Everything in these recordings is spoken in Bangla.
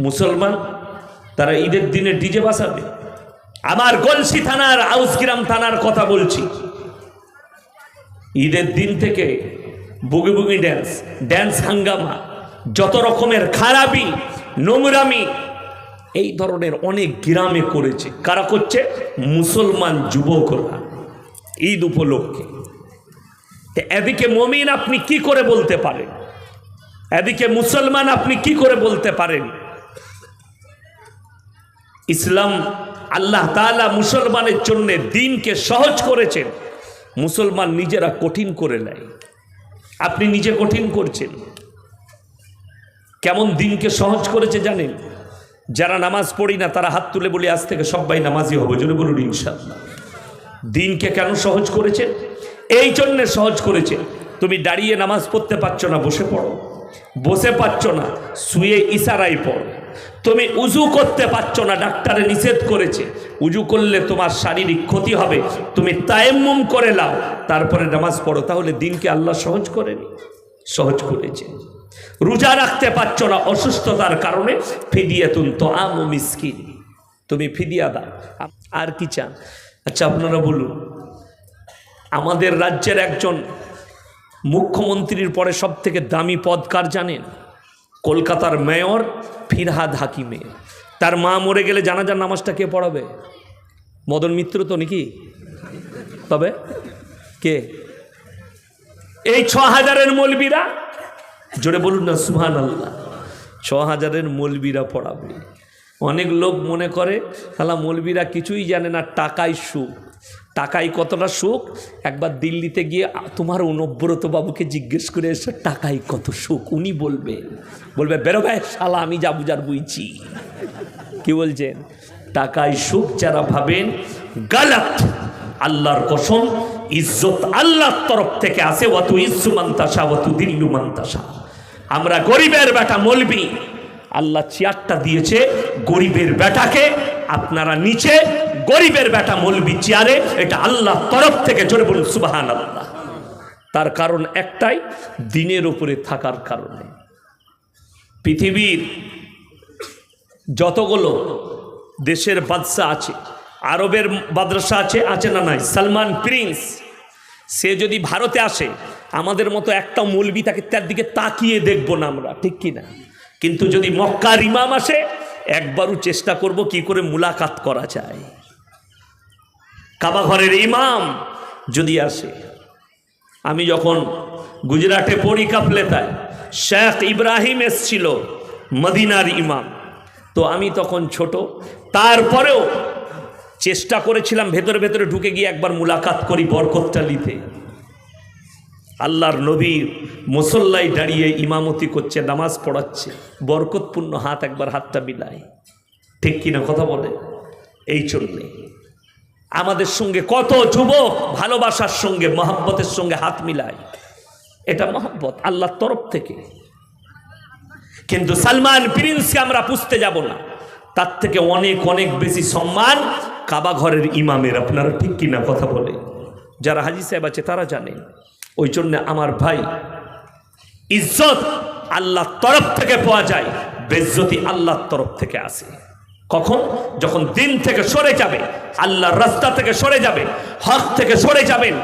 মুসলমান, তারা ঈদের দিনে ডিজে বাসাবে আমার গলসি থানার, আউসগ্রাম থানার কথা বলছি। ঈদের দিন থেকে বুগি বুগি ড্যান্স ড্যান্স হাঙ্গামা, যত রকমের খারাপি, নোংরামি, এই ধরনের অনেক গ্রামে করেছে। কারা করছে? মুসলমান যুবকরা। ঈদ উপলক্ষে। এদিকে মমিন আপনি কি করে বলতে পারেন? এদিকে মুসলমান আপনি কি করে বলতে পারেন? ইসলাম আল্লাহ তাআলা মুসলমানের জন্য দিনকে সহজ করেছেন, মুসলমান নিজেরা কঠিন করে নেয়। আপনি নিজে কঠিন করছেন। কেমন দিনকে সহজ করেছে জানেন? যারা নামাজ পড়ি না, তারা হাত তুলে বলি, আজ থেকে সবাই নামাজি হব। জন্য বলুন ইনশাল্লাহ দিনকে কেন সহজ করেছে এই জন্যে সহজ করেছে তুমি দাঁড়িয়ে নামাজ পড়তে পারছ না, বসে পড়ো। বসে পারছ না, শুয়ে ইশারাই পড়ো। তুমি উজু করতে পারছ না, ডাক্তারে নিষেধ করেছে। উজু করলে তোমার শারীরিক ক্ষতি হবে। তুমি তায়েম্মুম করে লাও তারপরে নামাজ পড়ো। তাহলে দিনকে আল্লাহ সহজ করেনি, সহজ করেছে। রোজা রাখতে পারছ না অসুস্থতার কারণে, ফিদিয়াতুন তো আম মিসকিন। তুমি ফিদিয়া দাও। আর কি চান? আচ্ছা আপনারা বলুন। আমাদের রাজ্যের একজন মুখ্যমন্ত্রীর পরে সব থেকে দামি পদ কার জানেন? কলকাতার মেয়র ফিরহাদ হাকিমে। তার মা মরে গেলে জানাজার নামাজটা কে পড়াবে? মদন মিত্র তো নাকি? তবে? কে? এই ছ হাজারের মলবিরা? জোরে বলুন না সুহান আল্লাহ ছ হাজারের মলবিরা পড়াবে। অনেক লোক মনে করে তাহলে মলবিরা কিছুই জানে না, টাকাই সুখ টাকাই কতটা সুখ? একবার দিল্লিতে গিয়ে তোমার অনব্রত বাবুকে জিজ্ঞেস করে এসে টাকাই কত সুখ? উনি বলবে বলবে, বেরো ভাই শালা, আমি যা বুঝার বুঝছি। কি বলছেন? টাকায় সুখ যারা ভাবেন, গালাত, আল্লাহর কসম, ইজ্জত আল্লাহর তরফ থেকে আসে অত ইজ্জু মান্তাসা অত দিল্লু মান্তাসা আমরা গরিবের বেটা মলবি। আল্লাহ চেয়ারটা দিয়েছে গরিবের বেটাকে, আপনারা নিচে গরিবের বেটা মলবি চেয়ারে, এটা আল্লাহ তরফ থেকে জোরে বলুন সুবাহান আল্লাহ তার কারণ একটাই, দিনের উপরে থাকার কারণে। পৃথিবীর যতগুলো দেশের বাদশা আছে, আরবের মাদ্রাসা আছে আছে না নাই? সালমান প্রিন্স, সে যদি ভারতে আসে, আমাদের মতো একটা মৌলবি তাকে তার দিকে তাকিয়ে দেখব না আমরা, ঠিক কি না কিন্তু যদি মক্কার ইমাম আসে, একবারও চেষ্টা করব কি করে মুলাকাত করা যায়। কাবাঘরের ইমাম যদি আসে, আমি যখন গুজরাটে পড়ি কাপলেতায় শেখ ইব্রাহিম এসছিল মদিনার ইমাম, তো আমি তখন ছোট, তারপরেও চেষ্টা করেছিলাম ভেতরে ভেতরে ঢুকে গিয়ে একবার মুলাকাত করি বরকতটা নিতে। আল্লাহর নবীর মুসল্লাই দাঁড়িয়ে ইমামতি করছে, নামাজ পড়াচ্ছে, বরকতপূর্ণ হাত একবার হাতটা মিলায় ঠিক কিনা কথা বলে? এই জন্যে। আমাদের সঙ্গে কত যুবক ভালোবাসার সঙ্গে, মহাব্বতের সঙ্গে হাত মিলায়। এটা মহাব্বত আল্লাহর তরফ থেকে। কিন্তু সালমান প্রিন্সকে আমরা পুষতে যাব না। তার থেকে অনেক অনেক বেশি সম্মান কাবা ঘরের ইমামের। আপনারা ঠিক কিনা কথা বলে। যারা হাজি সাহেব আছে, তারা জানে। ওই জন্য আমার ভাই ইজ্জত আল্লাহর তরফ থেকে পাওয়া যায়, বেজ্জতি আল্লাহর তরফ থেকে আসে। কখন? যখন দিন থেকে সরে যাবে, আল্লাহর রাস্তা থেকে সরে যাবে, হক থেকে সরে যাবেন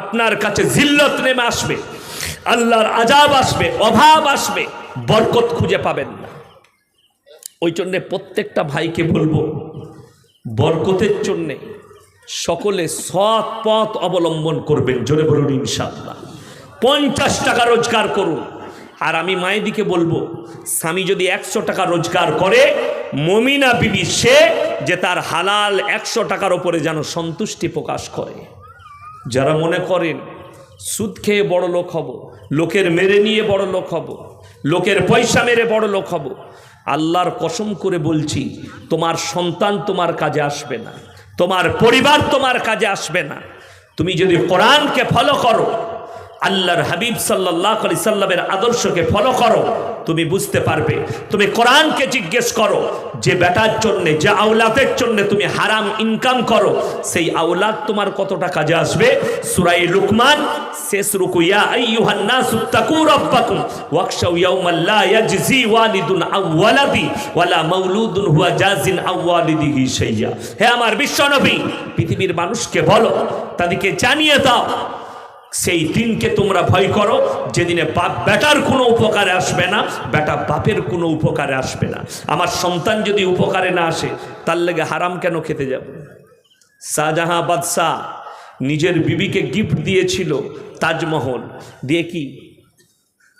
আপনার কাছে জিল্লত নেমে আসবে, আল্লাহর আজাব আসবে, অভাব আসবে, বরকত খুঁজে পাবেন না। ওই জন্যে প্রত্যেকটা ভাইকে বলব, বরকতের জন্যে সকলে সৎ পথ অবলম্বন করবেন, জোরে বলুন ইনশাল্লাহ পঞ্চাশ টাকা রোজগার করুন। আর আমি মায়েদিকে বলব, স্বামী যদি একশো টাকা রোজগার করে মমিনা বিবি সে যে তার হালাল একশো টাকার ওপরে যেন সন্তুষ্টি প্রকাশ করে। যারা মনে করেন, সুদ খেয়ে বড় লোক হব, লোকের মেরে নিয়ে বড় লোক হব, লোকের পয়সা মেরে বড় লোক হব, আল্লাহর কসম করে বলছি, তোমার সন্তান তোমার কাজে আসবে না, তোমার পরিবার তোমার কাজে আসবে না। তুমি যদি কোরআনকে ফলো করো আল্লাহর হাবিব সাল্লাহ সাল্লামের আদর্শকে ফলো করো। তুমি বুঝতে পারবে। তুমি কোরআনকে জিজ্ঞেস করো যে, বেটার জন্য, যে আওলাদের জন্য তুমি হারাম ইনকাম করো, সেই আওলাদ তোমার কতটা কাজে আসবে? সুরাই লুকমান, শেষ রুকু, ইয়া আইয়ুহান নাসু, তাকু রাব্বাকুম ওয়াকশাউ ইয়াওমান লা ইয়াজজি ওয়ালিদুন আও ওয়ালাদি, ওয়ালা মাউলুদুন হুয়া জাজিন আও ওয়ালিদিহি শাইয়া। হে আমার বিশ্বনবী, পৃথিবীর মানুষকে বলো, তাদেরকে জানিয়ে দাও সেই দিনকে তোমরা ভয় করো। যেদিনে বাপ বেটার কোনো উপকারে আসবে না, বেটা বাপের কোনো উপকারে আসবে না। আমার সন্তান যদি উপকারে না আসে, তার লেগে হারাম কেন খেতে যাব? শাহজাহাঁ বাদশাহ নিজের বিবিকে গিফট দিয়েছিল তাজমহল। দিয়ে কি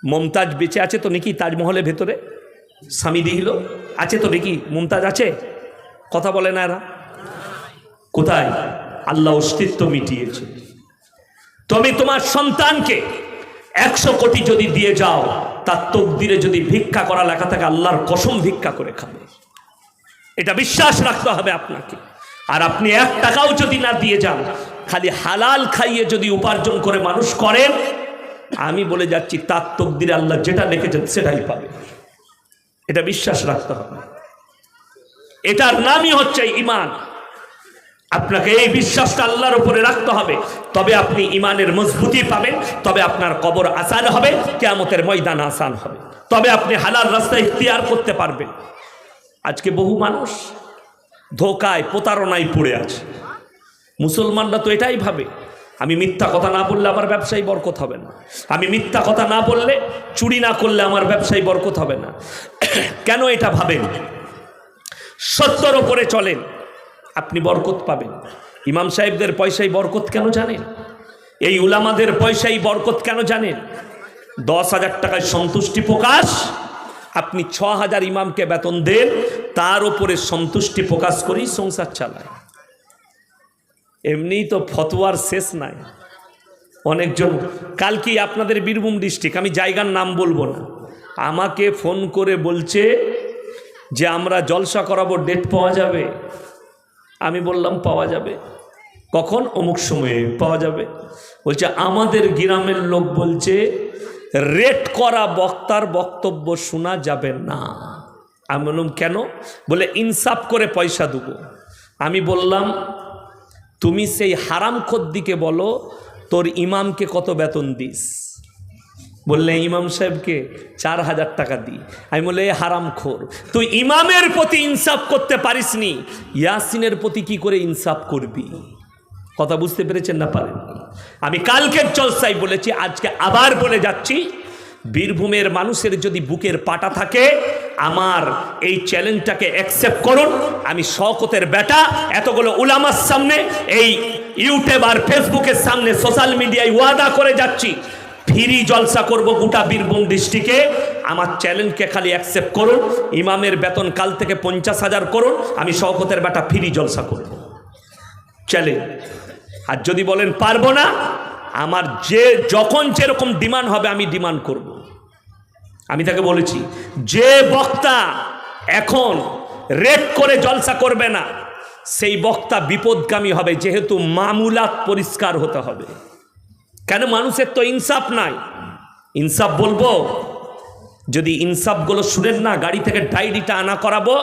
মমতাজ বেঁচে আছে তো নাকি তাজমহলের ভেতরে? স্বামী দিল, আছে তো নাকি? মমতাজ আছে? কথা বলে না এরা। কোথায়? আল্লাহ অস্তিত্ব মিটিয়েছে। তুমি তোমার সন্তানকে একশো কোটি যদি দিয়ে যাও, তার তকদিরে যদি ভিক্ষা করা লেখা থাকে, আল্লাহর কসম ভিক্ষা করে খাবে। এটা বিশ্বাস রাখতে হবে আপনাকে। আর আপনি এক টাকাও যদি না দিয়ে যান, খালি হালাল খাইয়ে যদি উপার্জন করে মানুষ করেন আমি বলে যাচ্ছি, তার তকদিরে আল্লাহ যেটা লিখেছেন সেটাই পাবে। এটা বিশ্বাস রাখতে হবে। এটার নামই হচ্ছে ইমান। আপনাকে এই বিশ্বাসটা আল্লাহর উপরে রাখতে হবে। তবে আপনি ইমানের মজবুতি পাবেন, তবে আপনার কবর আসান হবে, কেয়ামতের ময়দান আসান হবে। তবে আপনি হালাল রাস্তা ইখতিয়ার করতে পারবেন। আজকে বহু মানুষ ধোকায়, প্রতারণায় পড়ে আছে। মুসলমানরা তো এটাই ভাবে, আমি মিথ্যা কথা না বললে আমার ব্যবসায়ী বরকত হবে না। আমি মিথ্যা কথা না বললে চুরি না করলে আমার ব্যবসায়ী বরকত হবে না। কেন এটা ভাবেন? সত্যর ওপরে চলেন। আপনি বরকত পাবেন। ইমাম সাহেবদের পয়সায় বরকত কেন জানেন? এই উলামাদের পয়সায় বরকত কেন জানেন? দশ হাজার টাকায় সন্তুষ্টি প্রকাশ, আপনি ছ হাজার ইমামকে বেতন দেন, তার উপরে সন্তুষ্টি প্রকাশ করেই সংসার চালায়। এমনিই তো ফতোয়ার শেষ নাই। অনেকজন কালকেই আপনাদের বীরভূম ডিস্ট্রিক্ট, আমি জায়গার নাম বলব না, আমাকে ফোন করে বলছে যে আমরা জলসা করাবো ডেট পাওয়া যাবে। আমি বললাম, পাওয়া যাবে। কখন? অমুক সময়ে পাওয়া যাবে। বলছে, আমাদের গ্রামের লোক বলছে রেট করা বক্তার বক্তব্য শোনা যাবে না। আমি বললাম, কেন? বলে, ইনসাফ করে পয়সা দেবো। আমি বললাম, তুমি সেই হারাম দিকে বলো, তোর ইমামকে কত বেতন দিস? বললে, ইমাম সাহেবকে চার হাজার টাকা দিই আমি বললে, এ হারাম খোর। তুই ইমামের প্রতি ইনসাফ করতে পারিসনি। ইয়াসিনের প্রতি কি করে ইনসাফ করবি? কথা বুঝতে পেরেছেন না পারেন? আমি কালকের জলসাই বলেছি, আজকে আবার বলে যাচ্ছি, বীরভূমের মানুষের যদি বুকের পাটা থাকে, আমার এই চ্যালেঞ্জটাকে অ্যাকসেপ্ট করুন। আমি শওকতের বেটা, এতগুলো উলামার সামনে, এই ইউটিউব আর ফেসবুকের সামনে সোশ্যাল মিডিয়ায় ওয়াদা করে যাচ্ছি। ফ্রি জলসা করব গোটা বীরভূম ডিস্ট্রিক্টে। আমার চ্যালেঞ্জকে খালি অ্যাকসেপ্ট করুন, ইমামের বেতন কাল থেকে পঞ্চাশ হাজার করুন, আমি শওকতের বেটা ফ্রি জলসা করব। চ্যালেঞ্জ আর যদি বলেন পারব না, আমার যে, যখন যেরকম ডিমান্ড হবে আমি ডিমান্ড করব। আমি তাকে বলেছি, যে বক্তা এখন রেট করে জলসা করবে না, সেই বক্তা বিপদগামী হবে, যেহেতু মামুলাত পরিষ্কার হতে হবে। কেন মানুষের তো ইনসাফ নাই? ইনসাফ বলব, যদি ইনসাফগুলো শুনেন না, গাড়ি থেকে ডায়েরিটা আনা করাবো,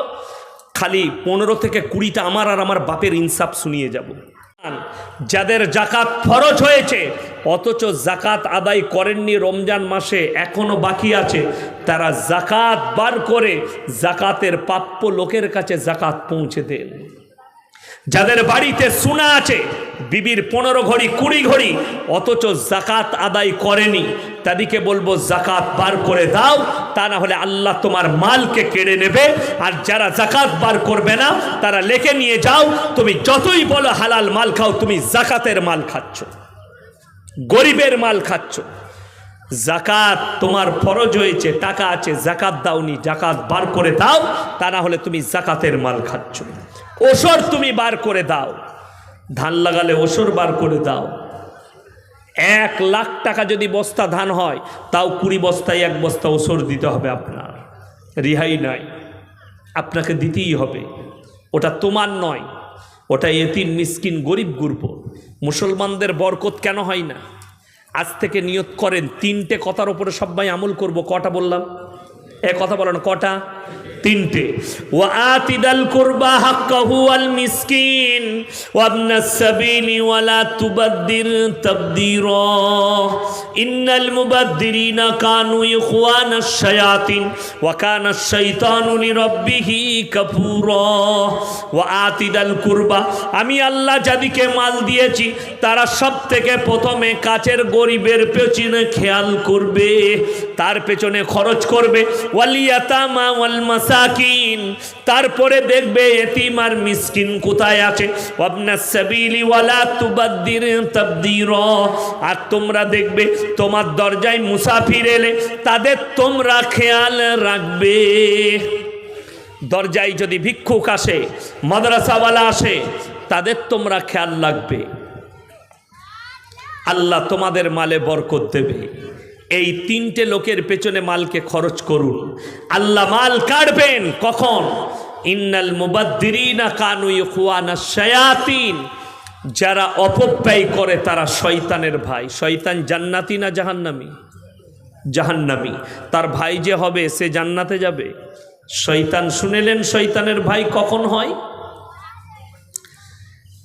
খালি পনেরো থেকে কুড়িটা আমার আর আমার বাপের ইনসাফ শুনিয়ে যাব। যাদের জাকাত ফরজ হয়েছে, অথচ জাকাত আদায় করেননি রমজান মাসে, এখনও বাকি আছে, তারা জাকাত বার করে জাকাতের প্রাপ্য লোকের কাছে জাকাত পৌঁছে দেন। যাদের বাড়িতে সোনা আছে, বিবির পনেরো ঘড়ি, কুড়ি ঘড়ি, অথচ জাকাত আদায় করেনি, তাদেরকে বলব জাকাত বার করে দাও, তা না হলে আল্লাহ তোমার মালকে কেড়ে নেবে। আর যারা জাকাত বার করবে না, তারা লেখে নিয়ে যাও, তুমি যতই বলো হালাল মাল খাও, তুমি জাকাতের মাল খাচ্ছ। গরিবের মাল খাচ্ছ। জাকাত তোমার ফরজ হয়েছে, টাকা আছে জাকাত দাওনি জাকাত বার করে দাও, তা না হলে তুমি জাকাতের মাল খাচ্ছ। ওসর তুমি বার করে দাও। ধান লাগালে ওসর বার করে দাও। এক লাখ টাকা যদি বস্তা ধান হয়, তাও কুড়ি বস্তায় এক বস্তা ওসর দিতে হবে আপনার। রিহাই নাই। আপনাকে দিতেই হবে। ওটা তোমার নয়। ওটা এতিম, মিসকিন, গরিব গুরব। মুসলমানদের বরকত কেন হয় না? আজ থেকে নিয়ত করেন, তিনটে কথার ওপরে সবাই আমল করব। কটা বললাম? এ কথা বলেন, কটা? তিনটে। ও আতিদাল কুরবা হাক্কাহু আল মিসকিন। ওয়াবনাস সাবিলি ওয়ালা তুবাদ্দির তাবদীরা। ইন্নাল মুবাদ্দিরিনা কানু ইখওয়ানাশ শায়াতিন। ওয়া কানাশ শাইতানু লিরাব্বিহি কাফুরা। ওয়া আতিদাল কুরবা। আমি আল্লাহ যাদিকে মাল দিয়েছি, তারা সব থেকে প্রথমে কাছের গরিবের পেছনে খেয়াল করবে। তার পেছনে খরচ করবে। ওয়ালিয়াতামা ওয়াল মাসাকিন। তারপরে দেখবে এতিম আর মিসকিন কোথায় আছে। আর তোমরা দেখবে তোমার দরজায় মুসাফির এলে তাদের তোমরা খেয়াল রাখবে। দরজায় যদি ভিক্ষুক আসে, মাদ্রাসাওয়ালা আসে, তাদের তোমরা খেয়াল রাখবে। আল্লাহ তোমাদের মালে বরকত দেবে। এই তিনটে লোকের পেছনে মালকে খরচ করুন। আল্লাহ মাল কাটবেন কখন? ইন্নাল মুবাদ্দিরিনা কানু ইখওয়ানা শায়াতিন। যারা অপব্যয় করে তারা শয়তানের ভাই। শয়তান জান্নাতি না জাহান্নামী? জাহান্নামী। তার ভাই যে হবে, সে জান্নাতে যাবে। শয়তান শুনেলেন শয়তানের ভাই কখন হয়?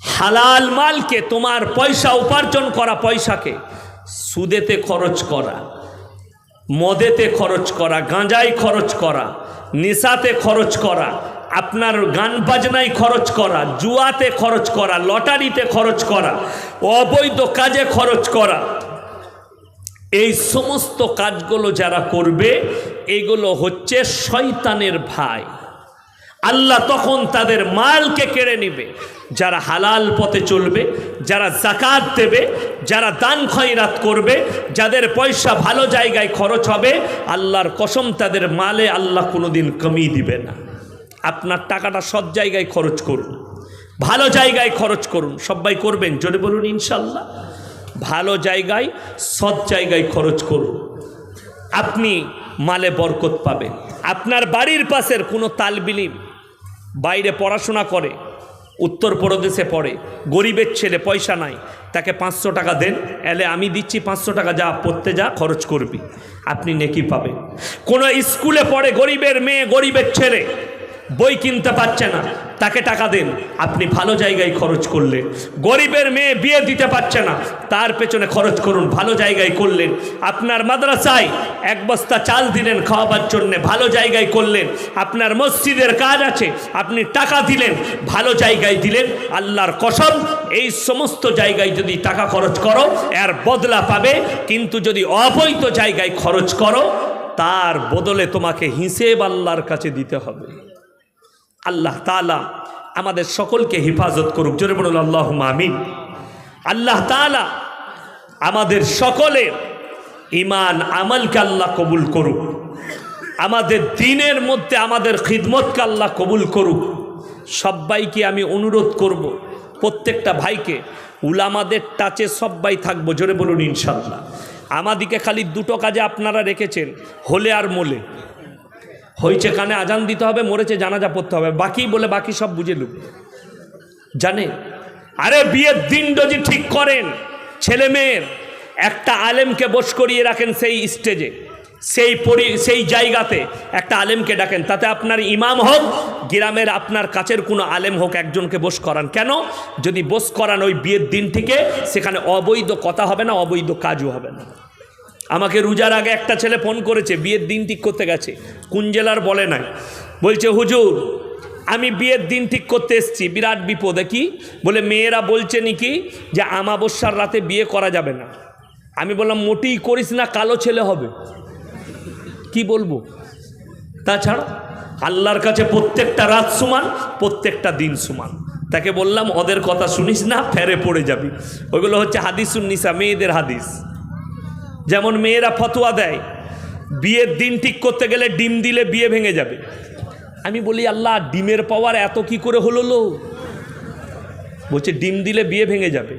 হালাল মালকে তোমার পয়সা উপার্জন করা পয়সাকে সুদেতে খরচ করা। মদেতে খরচ করা গাঁজায় খরচ করা নেশাতে খরচ করা, আপনার গান বাজনায় খরচ করা, জুয়াতে খরচ করা, লটারিতে খরচ করা, অবৈধ কাজে খরচ করা। এই সমস্ত কাজগুলো যারা করবে, এগুলো হচ্ছে শয়তানের ভাই। আল্লাহ তখন তাদের মালকে কেড়ে নিবে। যারা হালাল পথে চলবে, যারা জাকাত দেবে, যারা দান খয়রাত করবে, যাদের পয়সা ভালো জায়গায় খরচ হবে, আল্লাহর কসম তাদের মালে আল্লাহ কোনোদিন কমিয়ে দিবে না। আপনার টাকাটা সব জায়গায় খরচ করুন, ভালো জায়গায় খরচ করুন। সবাই করবেন? জোরে বলুন, ইনশাল্লাহ। ভালো জায়গায়, সৎ জায়গায় খরচ করুন। আপনি মালে বরকত পাবেন। আপনার বাড়ির পাশের কোনো তালবিলিম বাইরে পড়াশোনা করে উত্তরপ্রদেশে পড়ে, গরিবের ছেলে, পয়সা নাই, তাকে পাঁচশো টাকা দেন, এলে আমি দিচ্ছি পাঁচশো টাকা, যা পড়তে যা, খরচ করবি। আপনি নেকি পাবেন। কোনো স্কুলে পড়ে গরিবের মেয়ে, গরিবের ছেলে, বই কিনতে পারছে না তাকে টাকা দেন। আপনি ভালো জায়গায় খরচ করলেন গরিবের মেয়ে বিয়ে দিতে পারছে না। তার পেছনে খরচ করুন, ভালো জায়গায় করলেন। আপনার মাদ্রাসায় এক বস্তা চাল দিলেন খাওয়াবার জন্যে, ভালো জায়গায় করলেন। আপনার মসজিদের কাজ আছে, আপনি টাকা দিলেন, ভালো জায়গায় দিলেন। আল্লাহর কসম, এই সমস্ত জায়গায় যদি টাকা খরচ করো, এর বদলা পাবে। কিন্তু যদি অবৈধ জায়গায় খরচ করো, তার বদলে তোমাকে হিসেব আল্লাহর কাছে দিতে হবে। আল্লাহ তালা আমাদের সকলকে হেফাজত করুক। জোরে বলুন আল্লাহ মামিন আল্লাহ তালা আমাদের সকলের ইমান আমলকে আল্লাহ কবুল করুক। আমাদের দিনের মধ্যে আমাদের খিদমতকে আল্লাহ কবুল করুক। সবাইকে আমি অনুরোধ করব, প্রত্যেকটা ভাইকে, উলামাদের টাচে সবাই থাকব, জোরে বলুন ইনশাল্লাহ আমাদিকে খালি দুটো কাজে আপনারা রেখেছেন, হলে আর মোলে। হয়েছে কানে আজান দিতে হবে, মরেছে জানাজা পড়তে হবে। বাকি বলে বাকি সব বুঝে লুক। জানে? আরে বিয়ের দিন যদি ঠিক করেন, ছেলে মেয়ের, একটা আলেমকে বস করিয়ে রাখেন সেই স্টেজে, সেই পরি, সেই জায়গাতে একটা আলেমকে ডাকেন। তাতে আপনার ইমাম হোক, গ্রামের আপনার কাছের কোনো আলেম হোক একজনকে বস করান। কেন? যদি বস করান ওই বিয়ের দিন থেকে, সেখানে অবৈধ কথা হবে না, অবৈধ কাজও হবে না। আমাকে রোজার আগে একটা ছেলে ফোন করেছে, বিয়ের দিন ঠিক করতে গেছে। কোন জেলার বলে নাই। বলছে, হুজুর, আমি বিয়ের দিন ঠিক করতে এসছি, বিরাট বিপদে। কি? বলে, মেয়েরা বলছে নাকি যে আমাবস্যার রাতে বিয়ে করা যাবে না। আমি বললাম, মোটেই করিস না, কালো ছেলে হবে। কি বলব? তাছাড়া আল্লাহর কাছে প্রত্যেকটা রাত সমান, প্রত্যেকটা দিন সমান। তাকে বললাম, ওদের কথা শুনিস না, ফেরে পড়ে যাবি। ওইগুলো হচ্ছে হাদিস হাদিসুন্নিসা মেয়েদের হাদিস। যেমন মেয়েরা ফতোয়া দেয়, বিয়ের দিন ঠিক করতে গেলে ডিম দিলে বিয়ে ভেঙে যাবে। আমি বলি, আল্লাহ, ডিমের পাওয়ার এত কি করে হলো লো? বলছে, ডিম দিলে বিয়ে ভেঙে যাবে।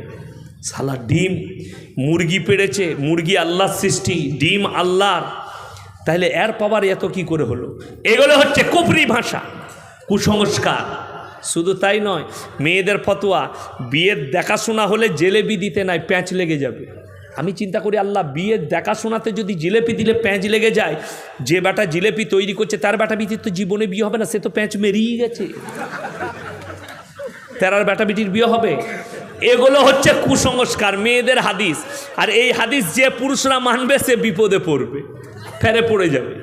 সালা ডিম, মুরগি পেড়েছে, মুরগি আল্লাহর সৃষ্টি, ডিম আল্লাহর। তাহলে এর পাওয়ার এত কি করে হলো? এগুলো হচ্ছে কুপরি ভাষা, কুসংস্কার। শুধু তাই নয়, মেয়েদের ফতোয়া, বিয়ের দেখাশোনা হলে জেলেবি দিতে নাই, প্যাঁচ লেগে যাবে। আমি চিন্তা করি আল্লাহ বিয়ের দেখাশোনাতে যদি জিলেপি দিলে প্যাঁচ লেগে যায়, যে বেটা জিলেপি তৈরি করছে, তার বেটা বিটির তো জীবনে বিয়ে হবে না, সে তো প্যাঁচ মেরিয়ে গেছে। তেরার বেটা বিটির বিয়ে হবে। এগুলো হচ্ছে কুসংস্কার, মেয়েদের হাদিস। আর এই হাদিস যে পুরুষরা মানবে, সে বিপদে পড়বে ফেরে পড়ে যাবে।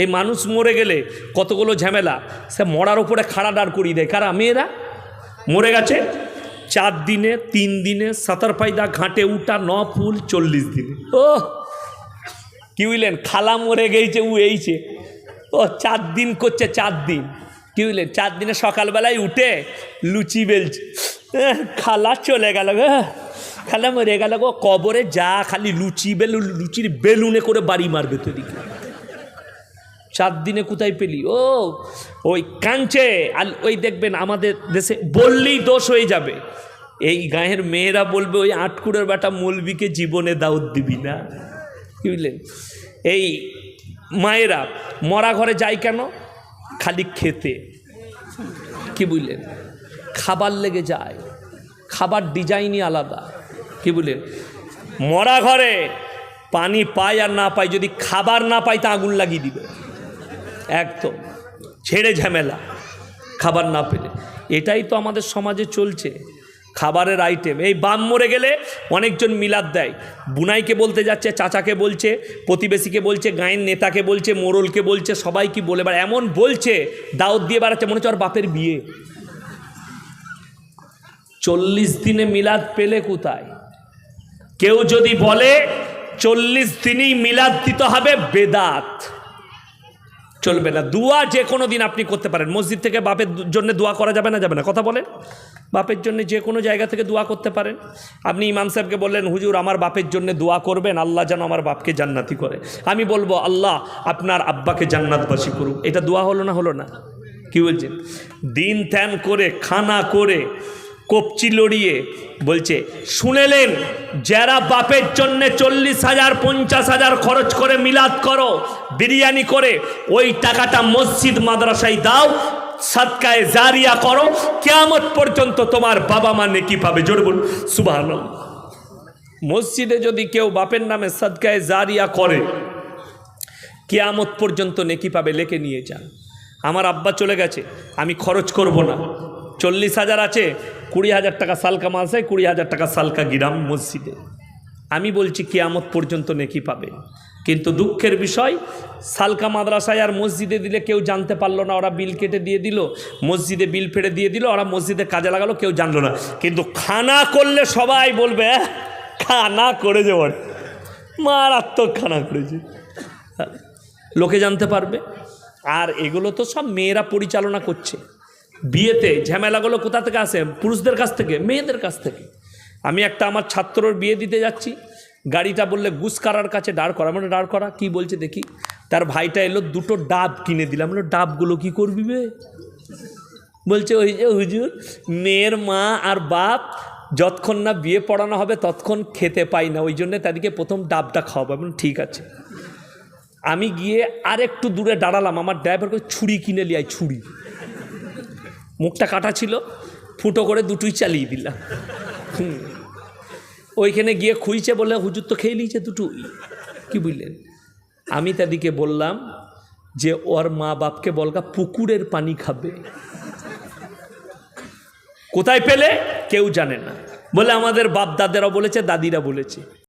এই মানুষ মরে গেলে কতগুলো ঝামেলা, সে মরার উপরে খাড়া দাঁড় করিয়ে দেয়। কারা? মেয়েরা? মরে গেছে? চার দিনে, তিন দিনে, সাতার পায়দা ঘাটে উঠা ন ফুল চল্লিশ দিনে। ও কি বুঝলেন খালা মরে গেছে উ এইছে। ও, চার দিন করছে, চার দিন। কি বুঝলেন চার দিনে সকালবেলায় উঠে লুচি বেলছে। খালা চলে গেল খালা মরে গেল। গো কবরে যা খালি লুচি বেলু, লুচির বেলুনে করে বাড়ি মারবে তোদিকে। চার দিনে কোথায় পেলি? ও, ওই কাঞ্চে। আর ওই দেখবেন আমাদের দেশে বললেই দোষ হয়ে যাবে। এই গায়ের মেয়েরা বলবে, ওই আটকুড়ের বেটা মৌলবিকে জীবনে দাউদ দিবি না। কি বুঝলেন? এই মায়েরা, মরা ঘরে যায় কেন? খালি খেতে। কি বুঝলেন? খাবার লেগে যায়। খাবার ডিজাইনই আলাদা। কি বুঝলেন? মরা ঘরে পানি পায় আর না পায়, যদি খাবার না পায়, তা আগুন লাগিয়ে দিবে। একদম। ছেড়ে ঝামেলা, খাবার না পেলে। এটাই তো আমাদের সমাজে চলছে। খাবারের আইটেম এই বাম মরে গেলে অনেকজন মিলাদ দেয়। বুনাইকে বলতে যাচ্ছে, চাচাকে বলছে, প্রতিবেশীকে বলছে, গায়ের নেতাকে বলছে, মোরলকে বলছে, সবাই কি বলে? বেড়া এমন বলছে, দাওয়াত দিয়ে বেড়াচ্ছে, মনে হচ্ছে ওর বাপের বিয়ে। চল্লিশ দিনে মিলাদ পেলে কোথায়? কেউ যদি বলে, চল্লিশ দিনই মিলাদ দিতে হবে বেদাত। চলবে না। দোয়া যে কোনো দিন আপনি করতে পারেন। মসজিদ থেকে বাপের জন্য দোয়া করা যাবে না যাবে না। কথা বলেন। বাপের জন্য যে কোনো জায়গা থেকে দোয়া করতে পারেন। আপনি ইমাম সাহেবকে বললেন, হুজুর, আমার বাপের জন্য দোয়া করবেন। আল্লাহ যেন আমার বাপকে জান্নাতি করে। আমি বলব, আল্লাহ আপনার আব্বাকে জান্নাতবাসী করুক। এটা দোয়া হলো না হলো না? কি বলছেন? দিন ধ্যান করে, খানা করে কপচি লড়িয়ে বলছে শুনেলেন যারা বাপের জন্য চল্লিশ হাজার, পঞ্চাশ হাজার খরচ করে মিলাদ করো, বিরিয়ানি করে, ওই টাকাটা মসজিদ, মাদ্রাসায় দাও সৎকায় জারিয়া করো, কেয়ামত পর্যন্ত তোমার বাবা মা নেকি পাবে। জোর বলুন সুবাহ মসজিদে যদি কেউ বাপের নামে সৎকায় জারিয়া করে, কেয়ামত পর্যন্ত নেকি পাবে, লেখে নিয়ে যান। আমার আব্বা চলে গেছে, আমি খরচ করব না। চল্লিশ হাজার আছে কুড়ি হাজার টাকা সালকা মাসে কুড়ি হাজার টাকা সালকা গিরাম মসজিদে। আমি বলছি কেয়ামত পর্যন্ত নেকি পাবে। কিন্তু দুঃখের বিষয় সালকা মাদ্রাসায় আর মসজিদে দিলে কেউ জানতে পারল না ওরা বিল কেটে দিয়ে দিল মসজিদে বিল ফেড়ে দিয়ে দিল ওরা মসজিদে কাজে লাগালো কেউ জানলো না। কিন্তু খানা করলে সবাই বলবে "আহ, খানা করে যাওয়ার মারাত্মক খানা করেছে। লোকে জানতে পারবে। আর এগুলো তো সব মেয়েরা পরিচালনা করছে। বিয়েতে ঝামেলাগুলো কোথা থেকে আসে? পুরুষদের কাছ থেকে মেয়েদের কাছ থেকে। আমি একটা আমার ছাত্রর বিয়ে দিতে যাচ্ছি। গাড়িটা বললে গুসকারার কাছে দাঁড় করা মানে দাঁড় করা কি বলছে দেখি। তার ভাইটা এলো দুটো ডাব কিনে দিলাম। বলল ডাবগুলো কি করবি বে? বলছে ওই যে হুজুর মেয়ের মা আর বাপ যতক্ষণ না বিয়ে পড়ানো হবে ততক্ষণ খেতে পাই না। ওই জন্য তাদেরকে প্রথম ডাবটা খাওয়াবো। বললাম, ঠিক আছে। আমি গিয়ে আর একটু দূরে দাঁড়ালাম। আমার ড্রাইভারকে ছুরি কিনে লিয়াই ছুরি। মুখটা কাটা ছিল, ফুটো করে দুটোই চালিয়ে দিলাম। ওইখানে গিয়ে খুঁজছে বলে হুজুর তো খেয়ে নিয়েছে দুটোই। কি বুঝলেন? আমি তাদেরকে বললাম যে, ওর মা বাপকে বলগা, পুকুরের পানি খাবে। কোথায় পেলে? কেউ জানে না। বলে, আমাদের বাপ দাদেরা বলেছে দাদিরা বলেছে।